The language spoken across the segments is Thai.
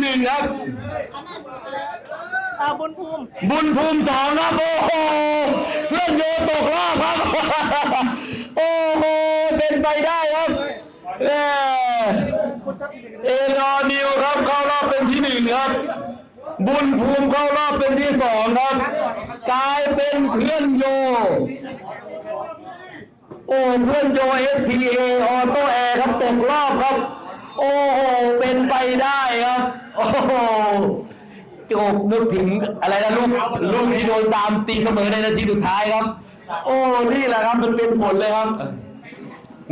หนึ่งครับอ่าบุญภูมิ บุญภูมิสองครับโอ้โหเพื่อนโยตกรอบครับ โอ้โหเป็นไปได้ครับเออเอนอนิวครับเข้ารอบเป็นที่หนึ่งครับ บุญภูมิเข้ารอบเป็นที่สองครับ กลายเป็นเพื่อนโย โอ้เพื่อนโย FTA ออโต้แอร์ครับตกรอบครับ โอ้โหเป็นไปได้ครับ โอ้โหโอ้นึกถึงอะไรนะลูกลูกที่โดนตามตีเสมอในนาทีสุดท้ายครับ โอ้นี่แหละครับมันเป็นผลเลยครับ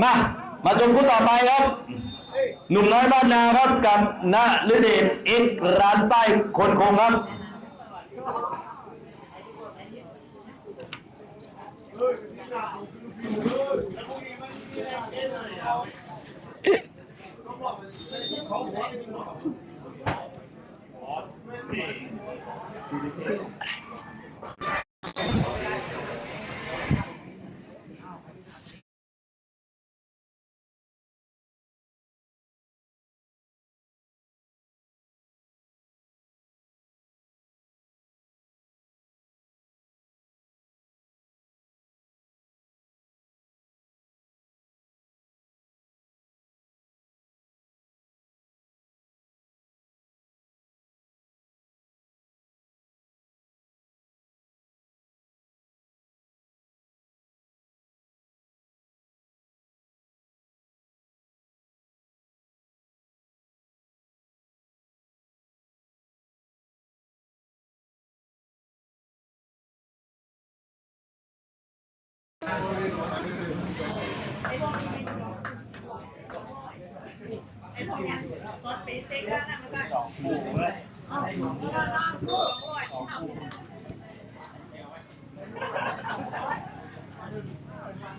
มามาชมคู่ต่อไปครับ หนุ่มน้อยบ้านนาครับกับณฤเดชเอ็กร้านใต้คนคงครับ Qual o nome do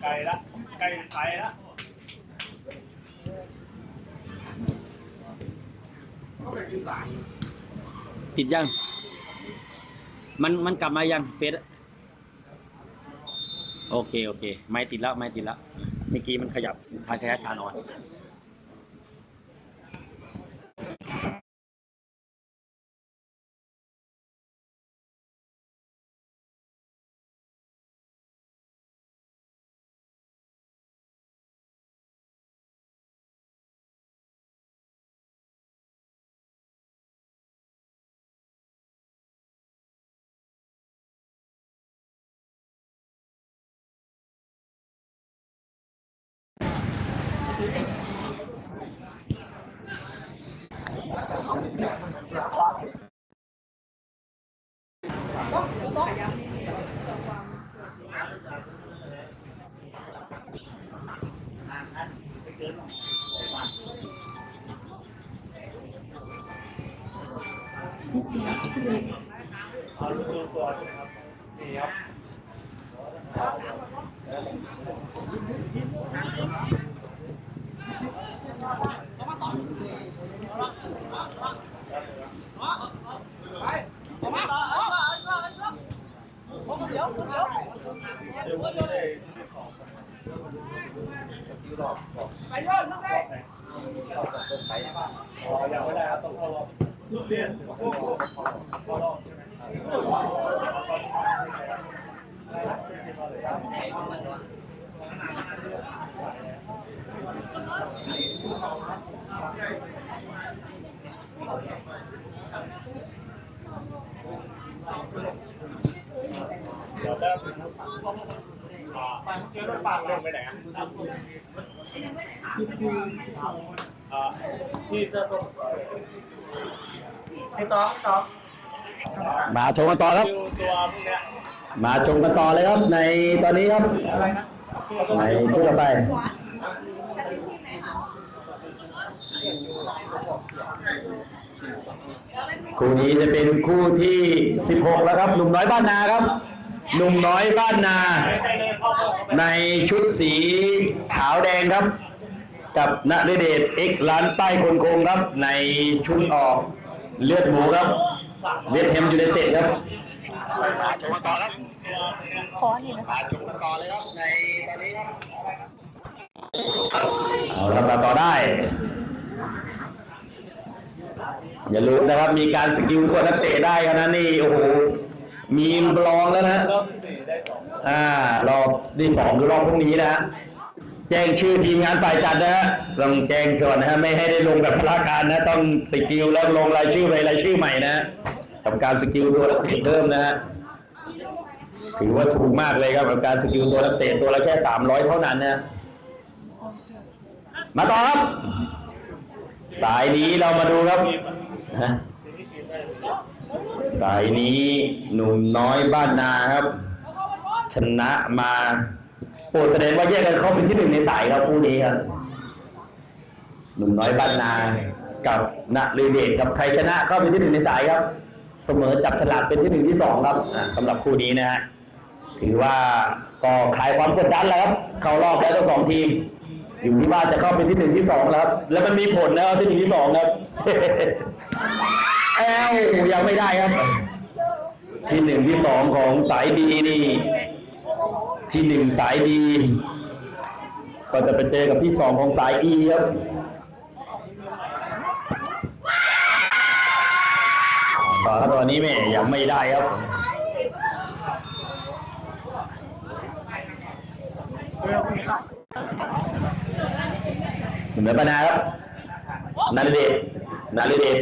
ไกลละไกลไกลละติดยัง มันมันกลับมายังเฟซโอเค โอเค ไม่ติดแล้ว ไม่ติดแล้วเมื่อกี้มันขยับทานขยับทานอ่อน เอาลูกดูตัวใช่ไหมครับนี่ครับ ไปยอดลูกเล็ก อ๋อยังไม่ได้ครับต้องเข้ารอบลูกเรียนพวกพวกเข้ารอบใช่ไหม เดี๋ยวได้อ่าเจอรถปากเรื่องไปไหนอะอ่าที่เสื้อส้มไอ้ต๊อกต๊อกมาชมกันต่อครับดูตัวพวกเนี้ย มาชมกันต่อเลยครับ ในตอนนี้ครับไรนะในคู่ต่อไปคู่นี้จะเป็นคู่ที่ 16 แล้วครับ หนุ่มน้อยบ้านนาครับ หนุ่มน้อยบ้านนา ในชุดสีขาวแดงครับ กับณเดชน์เอ็กซ์ร้านใต้คนโกงครับ ในชุดออกเลือดหมูครับเวทแฮมยูไนเต็ดครับ มาชมกันต่อครับขอนี่นะมาชมกันต่อเลยครับในตอนนี้ครับเอาละครับาต่อได้ อย่าลืมนะครับ มีการสกิลตัวนักเตะได้กันนะนี่โอ้โหมีบลองแล้วนะรอบที่สี่ได้สองอ่ารอบที่สองคือรอบพรุ่งนี้นะฮะแจ้งชื่อทีมงานฝ่ายจัดนะฮะต้องแจ้งก่อนนะฮะไม่ให้ได้ลงแบบพลาการนะ ต้องสกิลแล้วลงรายชื่อไปรายชื่อใหม่นะ ฮะทำการสกิลตัวนักเตะเพิ่มนะฮะถือว่าถูกมากเลยครับกับการสกิลตัวนักเตะตัวละแค่สามร้อยเท่านั้นนะมาต่อครับ สายนี้เรามาดูครับ สายนี้หนุ่มน้อยบ้านนาครับ ชนะมาโอ้แสดงว่าแยกกันเข้าเป็นที่หนึ่งในสายครับคู่นี้ครับหนุ่มน้อยบ้านนา กับนฤเดชกับใครชนะเข้าเป็นที่หนึ่งในสายครับ เสมอจับฉลากเป็นที่หนึ่งที่สองครับอ่าสำหรับคู่นี้นะฮะถือว่าก็คลายความกดดันแล้วครับเข้ารอบแล้วทั้งสองทีม อยู่ที่ว่าจะเข้าเป็นที่หนึ่งที่สองแล้วครับแล้วมันมีผลนะครับที่หนึ่งที่สองครับแอลยังไม่ได้ครับ ที่หนึ่งที่สองของสายดีนี่ ที่หนึ่งสายดี ก็จะไปเจอกับที่สองของสายอีครับ ต่อครับตอนนี้แม่ยังไม่ได้ครับเหมือนปนาครับนาฬิเดชนาฬิเดช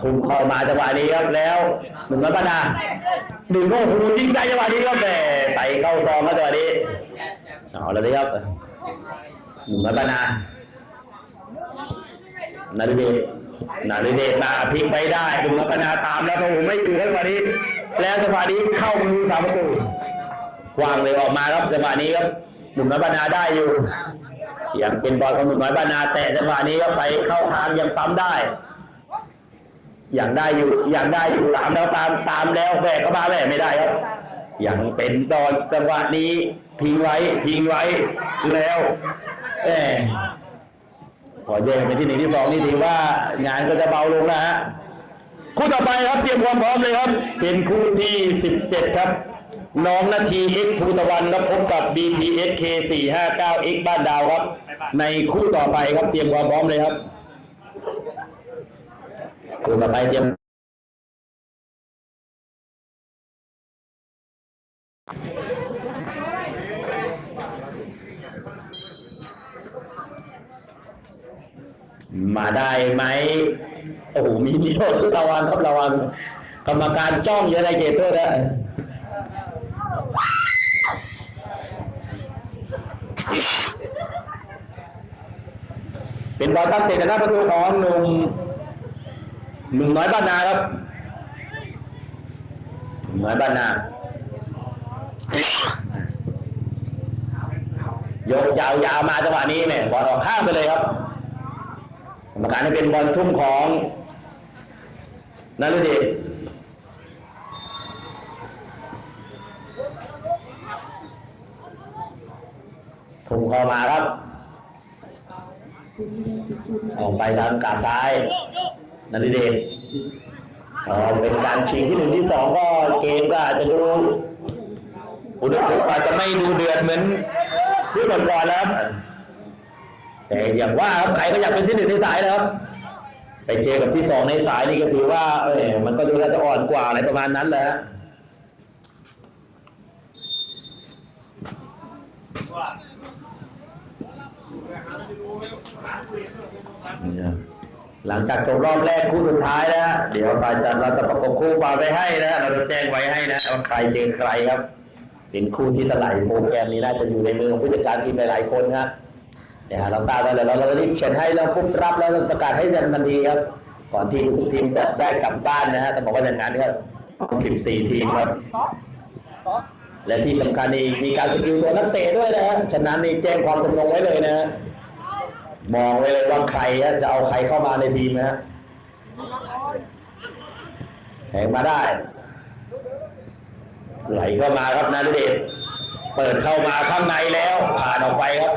ถูกเข้ามา จังหวะนี้ครับแล้วหนึ่งร้อยปนาหนึ่งโอ้โหยิงได้จังหวะนี้ครับแต่ไปเข้าซองครับจังหวะนี้เอาแล้วดิครับหนึ่งร้อยปนานาริเดชนาริเดชมาพลิกไปได้ดุมรัตนาตามแล้วโอ้โหไม่อยู่จังหวะนี้ แล้วจังหวะนี้เข้ามือสามประตูกวางเลยออกมาครับจังหวะนี้ครับหนุ่มน้อยบานาได้อยู่ยังเป็นบอลของหนุ่มน้อยบานา แต่จังหวะนี้ก็ไปเข้าทางยังปั๊มได้ อยังได้อยู่อยังได้อยู่ตามแล้วตามตามแล้วแบกเข้ามาแบกไม่ได้ครับยังเป็นตอนจังหวะนี้พิงไว้พิงไว้แล้วแหมพอแยกเป็นที่หนึ่งที่สองนี่ถือว่างานก็จะเบาลงนะฮะคู่ต่อไปครับเตรียมความพร้อมเลยครับ เป็นคู่ที่17ครับ น้องนาที X ภูตะวันรับพบกับ BPS K 4 5 9 X บ้านดาวครับ ในคู่ต่อไปครับเตรียมความพร้อมเลยครับ คู่ต่อไปเตรียมมาได้ไหมโอ้โหมีเดียวระวังครับระวังกรรมการจ้องเยอะในเกตโทษนะเป็นบอลตั้งเตะจากหน้าประตูของหนุ่ม หนุ่มน้อยบ้านนาครับหนุ่มน้อยบ้านนาโยกยาวๆมาจังหวะนี้เนี่ยบอลออกข้างไปเลยครับกรรมการให้เป็นบอลทุ่มของนารุเดชทุ่มเข้ามาครับ ออกไปทางกาดซ้าย นารุเดชอ๋อเป็นการชิงที่หนึ่งที่สองก็เกมก็อาจจะดูอุดมอาจจะไม่ดูเดือดเหมือนคู่ก่อนๆแล้วครับแต่อย่างว่าครับใครก็อยากเป็นที่หนึ่งในสายนะครับไปเจอกับที่สองในสายนี่ก็ถือว่า เออมันก็ดูแล้วจะอ่อนกว่าอะไรประมาณนั้นแหละเนี่ย หลังจากจบรอบแรกคู่สุดท้ายนะเดี๋ยวฝ่ายจัดเราจะประกบคู่มาไปให้นะเราจะแจ้งไว้ให้นะว่าใครเจอใครครับเป็นคู่ที่ตะไหลโปรแกรมนี้น่าจะอยู่ในมือของผู้จัดการทีมหลายๆคนครับเนี่ยเราทราบแล้วเราเราก็รีบเขียนให้เราปุ๊บรับแล้วประกาศให้ทันทีครับ ก่อนที่ทุกทีมจะได้กลับบ้านนะฮะแต่บอกว่าอย่างนั้นครับ14 ทีมครับ และที่สำคัญนี่มีการสกิลตัวนักเตะด้วยนะฮะฉะนั้นนี่แจ้งความจำนงไว้เลยนะฮะ มองไว้เลยว่าใครจะเอาใครเข้ามาในทีมนะฮะแทงมาได้ ไหลเข้ามาครับนารุเดชเปิดเข้ามาข้างในแล้วผ่านออกไปครับ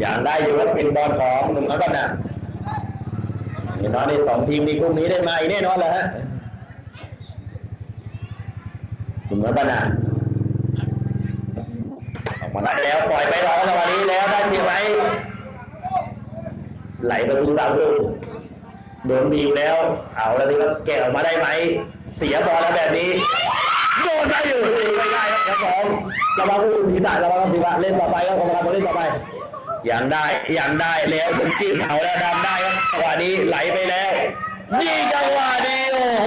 อย่างได้อยู่ว่าเป็นบอลของหนุ่มอัลบันนะนี่น้อยในสองทีมนี้พรุ่งนี้ได้มาอีกแน่นอนเลยฮะหนุ่มอัลบันนะ มาได้แล้วปล่อยไปรอแล้ววันนี้แล้วได้ทีไหมไหลประตูสามลูกโดนบีบแล้ว เอาแล้วนี่ก็แกะออกมาได้ไหม เสียบอลแล้วแบบนี้ โดนได้อยู่ไม่ได้ครับครับผมระวังผู้ศีรษะระวังศีรษะเล่นต่อไปครับกรรมการมาเล่นต่อไปอย่างได้อย่างได้แล้วจิ้มเอาแล้วดำได้ครับจังหวะนี้ไหลไปแล้วนี่จังหวะนี้โอ้โห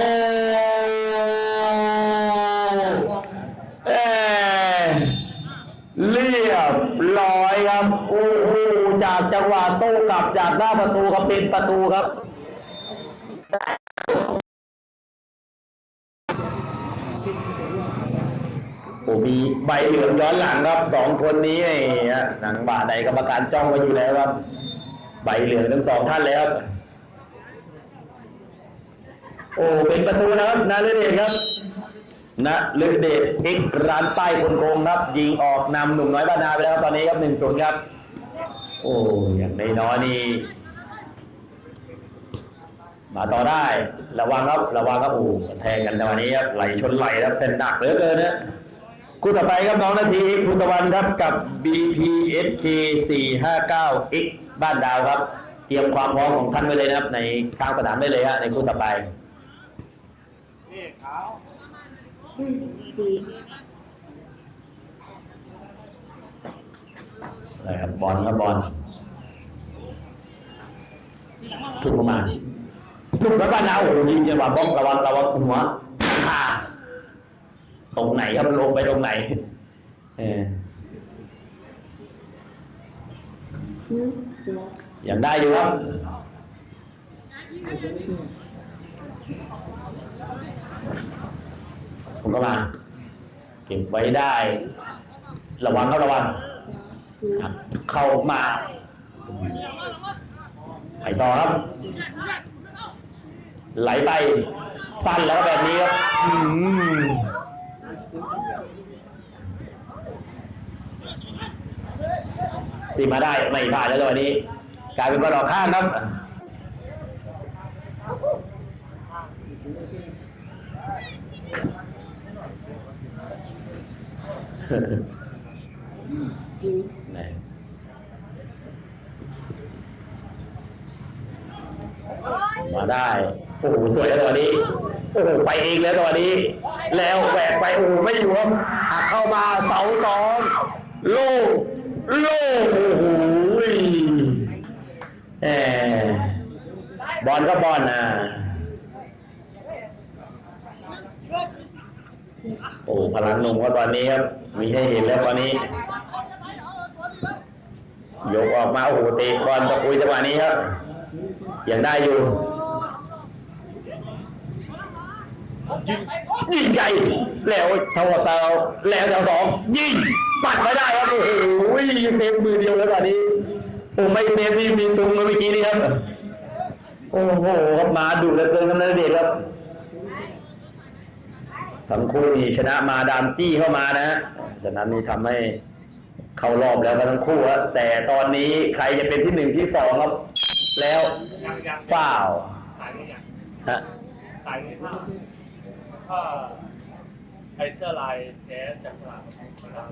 จังหวะโต้กลับจากหน้าประตูครับเป็นประตูครับโอ้มีใบเหลืองย้อนหลังครับสองคนนี้ไอ้หนังบาใดกรรมการจ้องไว้อยู่แล้วครับ ใบเหลืองทั้งสองท่านเลยครับโอ้เป็นประตูนะครับนาฤเดชครับนะฤเดชเอกร้านป้ายคนโกงครับ ยิงออกนำหนุ่มน้อยบ้านนาไปแล้วครับตอนนี้ครับหนึ่งศูนย์ครับ อ้อย่างในน้อยนี่มาต่อได้ ระวังครับ ระวังครับโอ้แทงกันในวันนี้ครับไหลชนไหลครับเป็นหนักเหลือเกินนะคู่ต่อไปครับน้องนาทีคุตะวันครับกับ BPSK 459 X บ้านดาวครับ เตรียมความพร้อมของท่านไว้เลยนะครับ ในทางสนามได้เลยฮะในคู่ต่อไปนี่ขาว นะครับบอลครับบอลทุกประมาณทุกแล้วบ้านดาโอ้โหยิงจังหวะบล็อกระวังระวังหัวตรงไหนครับลงไปตรงไหน เออยังได้อยู่ครับผมก็มา เก็บไว้ได้ ระวังครับระวัง ครับเข้ามาไปต่อครับ ไหลไป สั้นแล้วแบบนี้ครับตีมาได้ไม่ผ่านแล้วจัวนี้ กลายเป็นบอลออกข้างครับนี่ มาได้โอ้โหสวยแล้วตอนนี้โอ้โหไปเองแล้วตอนนี้ แล้วแหวกไปโอ้โหไม่อยู่ครับหักเข้ามาเสาสองโล่งโล่งโอ้โหแหมบอลก็บอลนะโอ้พลังลงครับตอนนี้ครับ มีให้เห็นแล้วตอนนี้ ยกออกมาโอ้โหเตะบอลตะปุยจังหวะนี้ครับ ยังได้อยู่ ยิงใหญ่แล้วเท่าเตาแล้วแถวสองยิงปัดไม่ได้ครับโอ้โหเซฟมือเดียวแล้วตอนนี้โอ้ไม่เซฟนี่มีตุงเมื่อกี้นี่ครับโอ้โหครับมาดูเหลือเกินครับนันเดชครับทั้งคู่นี่ชนะมาดามจี้เข้ามานะฉะนั้นนี่ทำให้เข้ารอบแล้วกันทั้งคู่ครับแต่ตอนนี้ใครจะเป็นที่หนึ่งที่สองครับ แล้วฝ้าวฮะ ถ้าถ้าไอเสื้อลายแท้จากตลาดนะครับ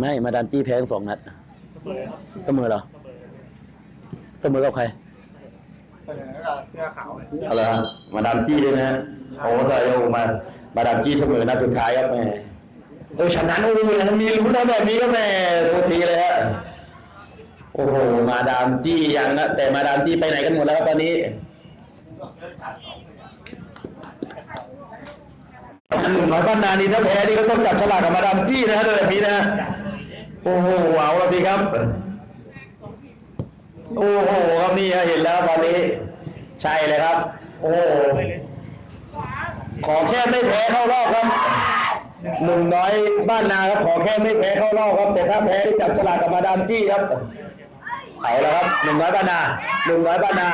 ไม่มาดามจี้แพ้ทั้งสองนัดเสมอครับเสมอเหรอเสมอเสมอกับใครเสมอกับเสื้อขาวเอาละมาดามจี้เลยนะฮะโอ้ใส่โอ้มา มาดามจี้เสมอนัดสุดท้ายครับแม่โอ้ชนะโอ้ยยังมีลุ้นนะแบบนี้ก็แม่โทษทีเลยฮะโอ้โหมาดามจี้ยังนะแต่มาดามจี้ไปไหนกันหมดแล้วครับตอนนี้ หนุ่มน้อยบ้านนานี่ถ้าแพ้นี่ก็ต้องจับฉลากกับมาดามจี้นะฮะแบบนี้นะโอ้โหเอาละสิครับ โอ้โหครับนี่เห็นแล้วตอนนี้ ใช่เลยครับ โอ้ขอแค่ไม่แพ้เข้ารอบครับหนุ่มน้อยบ้านนาครับ ขอแค่ไม่แพ้เข้ารอบครับ แต่ถ้าแพ้ที่จับฉลากกับมาดามจี้ครับเอาแล้วครับหนุ่มน้อยบ้านนาหนุ่มน้อยบ้านนา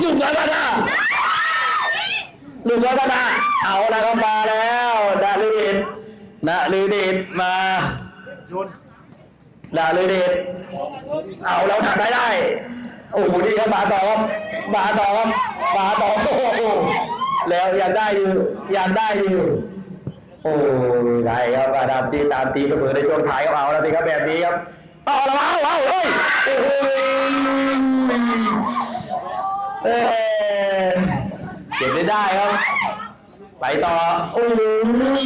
หนุ่มน้อยบ้านนา หนุ่มน้อยบ้านนาเอาแล้วครับมาแล้วดาลือเดชนะลือเดชมาโยนดาลือเดชเอาแล้วทำได้ได้โอ้โหนี่ครับมาต่อครับมาต่อครับมาต่อโอ้โหแล้วยังได้อยู่ยังได้อยู่โอ้ยใช่ครับมาตามตีตามตีเสมอในช่วงท้ายครับเอาแล้วสิครับแบบนี้ครับเอาแล้วเอาเอาเฮ้ยโอ้โหเอ้ย เก็บได้ได้ครับ ไปต่อ โอ้ย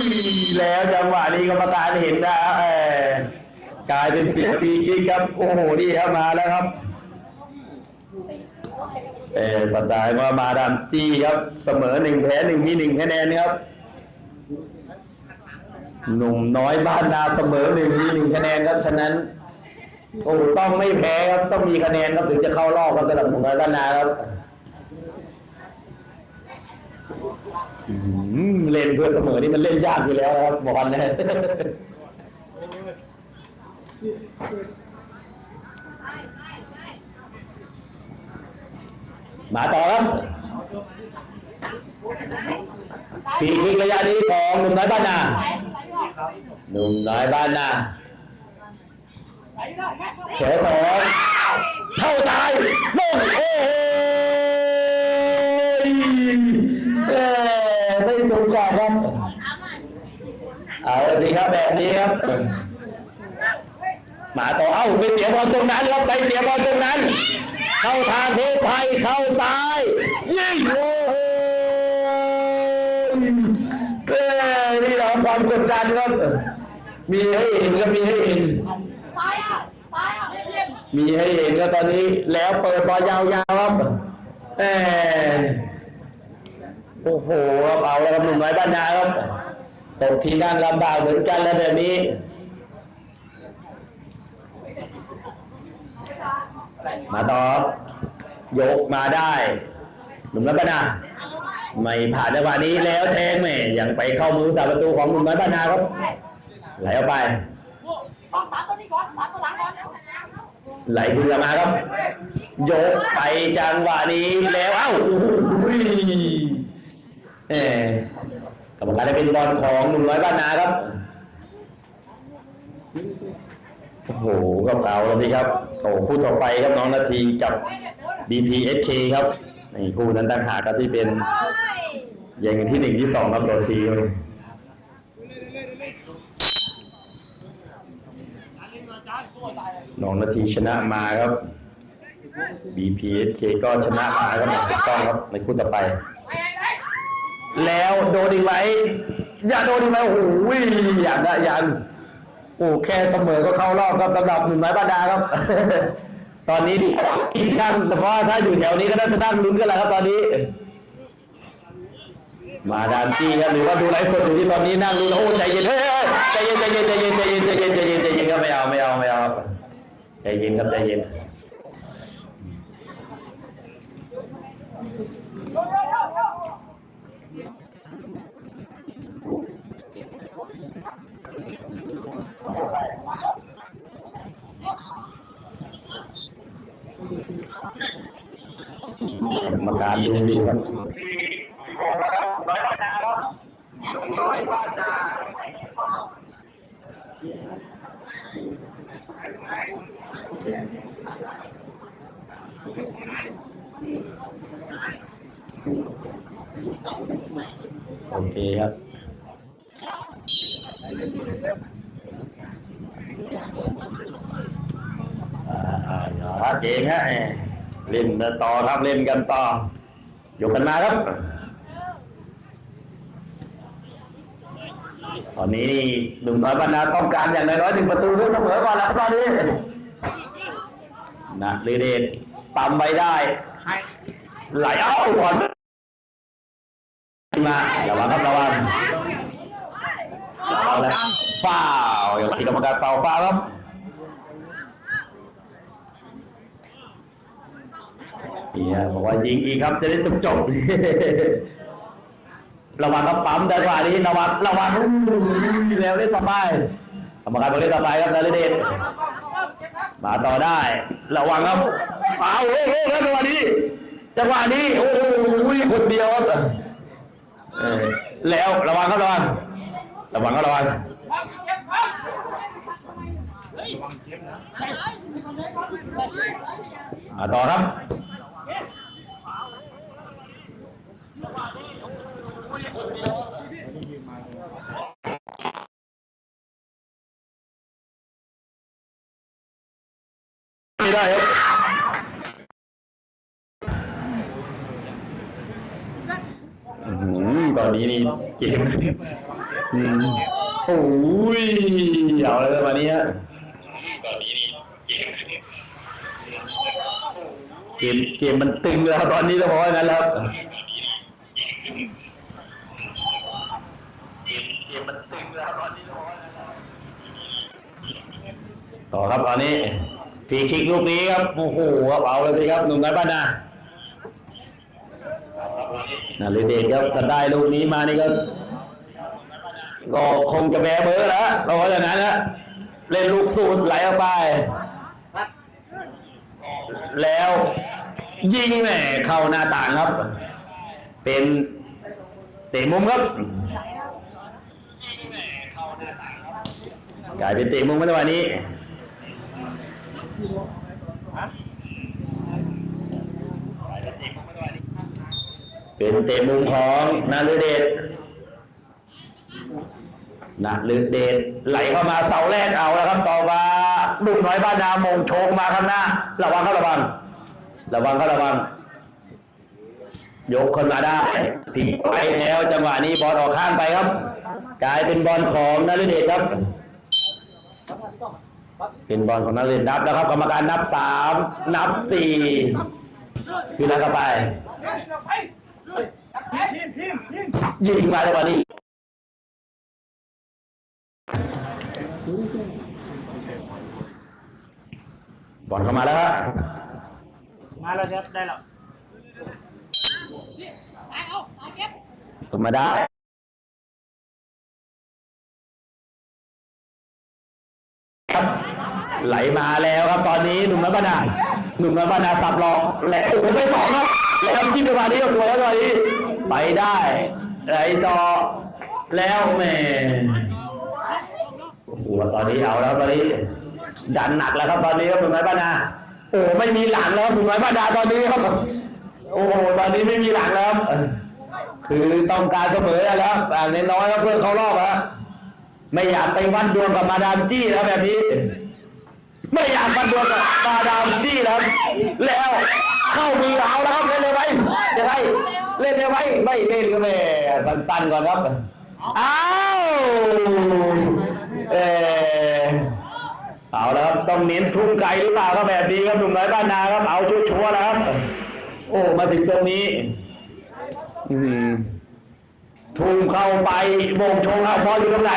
แล้วจังหวะนี้กรรมการเห็นนะเออกลายเป็นสิบฟรีคิกครับ โอ้โห นี่ครับมาแล้วครับเออสัปดาห์ว่ามาดามจี้ครับ เสมอหนึ่งแพ้หนึ่งมีหนึ่งคะแนนครับหนุ่มน้อยบ้านนาเสมอหนึ่งมีหนึ่งคะแนนครับ ฉะนั้น โอ้ต้องไม่แพ้ครับ ต้องมีคะแนนครับถึงจะเข้ารอบครับสำหรับหนุ่มน้อยบ้านนาครับ อืม เล่นเพื่อเสมอนี่มันเล่นยากอยู่แล้วครับบอลนะมาต่อครับทีคิกระยะนี้ของหนุ่มน้อยบ้านนาหนุ่มน้อยบ้านนาแขสองเข้าตายลงโอ้โห ครับเอาสิครับแบบนี้ครับมาต่อเอ้าไปเสียบอลตรงนั้นครับไปเสียบอลตรงนั้น เข้าทางเทพไทยเข้าซ้ายยิงโอ้โหเอ้ยนี่เราความกดดันครับมีให้เห็นก็มีให้เห็นตายอะตายอะเพี้ยนมีให้เห็นก็ตอนนี้แล้วเปิดบอลยาวๆครับแหม โอ้โหครับเอาแล้วครับหนุ่มน้บ้านนาครับตกทีนั่งลำบากเหมือนกันแล้วแบบนี้มาต่อบยกมาได้ หนุ่มน้บ้านนาไม่ผ่านจังหวะนี้แล้วแทงแม่ยังไปเข้ามือสาประตูของหนุ่มน้บ้านนาครับไหลออกไปต้องตามตัวนี้ก่อนตามตัวหลังก่อนไหลขึ้นมาครับยกไปจังหวะนี้แล้วเอ้า กรรมการได้เป็นบอลของหนุ่มน้อยบ้านนาครับ โอ้โหก็เอาแล้วสิครับโอ้คู่ต่อไปครับน้องนาทีกับ BPSK ครับนี่คู่นั้นต่างหากครับที่เป็นอย่างที่หนึ่งที่สองครับตัวทีมน้องนาทีชนะมาครับ BPSK ก็ชนะมาครับถูกต้องครับในคู่ต่อไป แล้วโดนอีกไหมอย่าโดนอีกไหมโอ้โหอย่าได้ยันโอ้แค่เสมอก็เข้ารอบครับสำหรับหนุ่มไม้บาดาครับ ตอนนี้ดินั่งแต่ว่าถ้าอยู่แถวนี้ก็น่าจะนั่งลุ้นกันแหละครับ ตอนนี้ มาดามจี้ครับหรือว่าดูไลฟ์สดอยู่ที่ตอนนี้นั่งดูแล้วโอ้ใจเย็นเฮ้ยใจเย็นใจเย็นใจเย็นใจเย็นใจเย็นใจเย็นใจเย็นครับไม่เอาไม่เอาไม่เอาใจเย็นครับใจเย็น กรรมการดูดี ครับโอเคครับอ่าอ่าอย่าเก่งฮะเล่นต่อครับเล่นกันต่อยกกันมาครับ ตอนนี้หนุ่มน้อยบรรณาต้องการอย่างน้อยหนึ่งประตูเพื่อเสมอก่อนแล้วตอนนี้นะลีเดชปั๊มไว้ได้ ไหลเอ้าบอลมาระวังครับระวัง เอาละฟาวอย่างที่กรรมการเป่าฟาวครับเนี่ยบอกว่ายิงอีกครับจะได้จบจบระวังครับปั๊มจังหวะนี้ระวังระวังแล้วเล่นต่อไปกรรมการบอกเล่นต่อไปครับนาริเดชมาต่อได้ ระวังครับเอาโอ้โหจังหวะนี้จังหวะนี้โอ้โหคนเดียวครับแล้วระวังครับระวัง ระวังครับระวังต่อครับไม่ได้ครับตอนนี้นี่เกม อืมโอ้ยเอาอะไรกันมาเนี้ยเกมเกมมันตึงแล้วตอนนี้ต้องบอกว่างั้นแล้วครับเกมเกมมันตึงแล้วตอนนี้ต้องบอกว่างั้นแล้วต่อครับตอนนี้ฟรีคิกลูกนี้ครับโอ้โหครับเอาเลยสิครับหนุ่มน้อยบ้านนานาเลเดชครับถ้าได้ลูกนี้มานี่ก็ ก็คงจะแบเบอร์แล้วเพราะว่าจากนั้นนะเล่นลูกสูตรไหลออกไป แล้วยิงแหมเข้าหน้าต่างครับ เป็นเตะมุมครับกลายเป็นเตะมุมในวันนี้เป็นเตะมุมของนาลือเดช นาลือเดชไหลเข้ามาเสาแรกเอาแล้วครับต่อมาดุกน้อยบ้านนามงโชงมาข้างหน้าระวังเขาระวัง ระวังเขาระวัง ยกคนมาได้ทิ้งไปแล้วจังหวะนี้บอลออกข้างไปครับ กลายเป็นบอลของนาลือเดชครับ เป็นบอลของนาลือเดชนับแล้วครับกรรมการนับสามนับสี่คือแล้วก็ไปยิงมาในวันนี้ บอลเข้ามาแล้วครับมาแล้วครับได้แล้วตายเอาตายเก็บเข้ามาได้ครับไหลมาแล้วครับตอนนี้หนุ่มน้อยบ้านนาหนุ่มน้อยบ้านนาสับหลอกและโอ้โหไปสองครับแล้วจิ้มไปมานี้ก็สวยแล้วตอนนี้ไปได้ไหลต่อแล้วแหม่โอ้โหตอนนี้เอาแล้วตอนนี้ ดันหนักแล้วครับ ตอนนี้ครับหนุ่มน้อยบ้านาโอ้ไม่มีหลังแล้วครับหนุ่มน้อยบ้านาตอนนี้ครับ โอ้ตอนนี้ไม่มีหลังแล้วคือต้องการเสมอแล้วแต่นน้อยเพื่อเข้ารอบครับไม่อยากไปวัดดวงกับมาดามจี้แล้วแบบนี้ ไม่อยากวัดดวงกับมาดามจี้แล้วแล้วเข้ามือเอาแล้วครับเล่นเลยไหมจะไงเล่นเลยไหมไม่เล่นก็ไม่สั้นๆก่อนครับอ้าวเออ เอาแล้วครับต้องเน้นทุ่มไกลหรือเปล่าครับแบบนี้ครับหนุ่มน้อยบ้านนาครับเอาชัวร์ๆแล้วครับ โอ้มาถึงตรงนี้ อืมทุ่มเข้าไปโมงชงเอาบอลอยู่ตรงไหน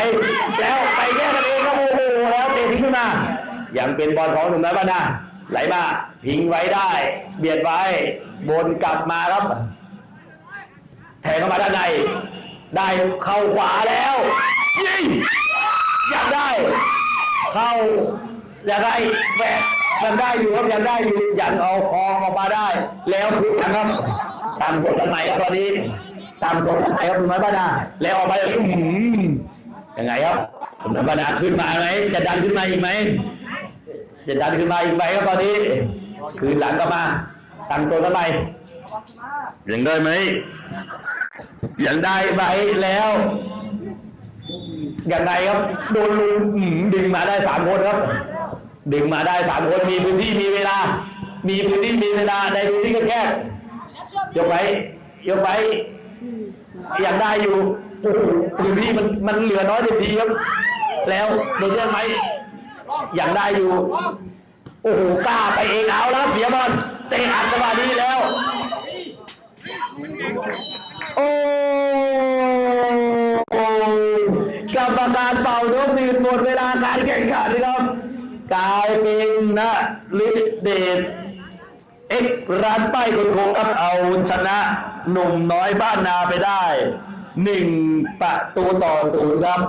แล้วไปแยกกันเองครับโอ้โหแล้วเตะทิ้งขึ้นมายังเป็นบอลของหนุ่มน้อยบ้านนาไหลมาพิงไว้ได้ เบียดไว้บนกลับมาครับแทงเข้ามาด้านใน ได้เข้าขวาแล้วยิงอยากได้ เข้ายังไงแบกมันได้อยู่ครับยังได้อยู่ยังเอาคองออกมาได้ แล้วคือยังครับตามสดทำไมครับตอนนี้ตามสดทำไมครับคุณไม้บ้านาแล้วออกมาอื้อหือยังไงครับคุณไม้บ้านาขึ้นมาไหมจะดันขึ้นมาอีกไหมจะดันขึ้นมาอีกไหมครับตอนนี้ คืนหลังกลับมาตั้งโซนทำไมยังได้ไหมยังได้ไหมแล้ว ยังไงครับ โดนลุงอื้อหือดึงมาได้สามคนครับ ดึงมาได้สามคนมีพื้นที่มีเวลา มีพื้นที่มีเวลาในพื้นที่แคบๆยกไปยกไปยังได้อยู่โอ้โหพื้นที่มันมันเหลือน้อยเต็มทีครับ แล้วโดนเยอะไหมยังได้อยู่ โอ้โหกล้าไปเองเอาแล้วเสียบอลเตะอัดจังหวะนี้แล้ว โอ้ กรรมการเป่านกหวีดหมดเวลาการแข่งขันครับกลายเป็นนะลิเดชเอ็กร้านป้ายคนคงครับเอาชนะหนุ่มน้อยบ้านนาไปได้หนึ่งประตูต่อศูนย์ครับ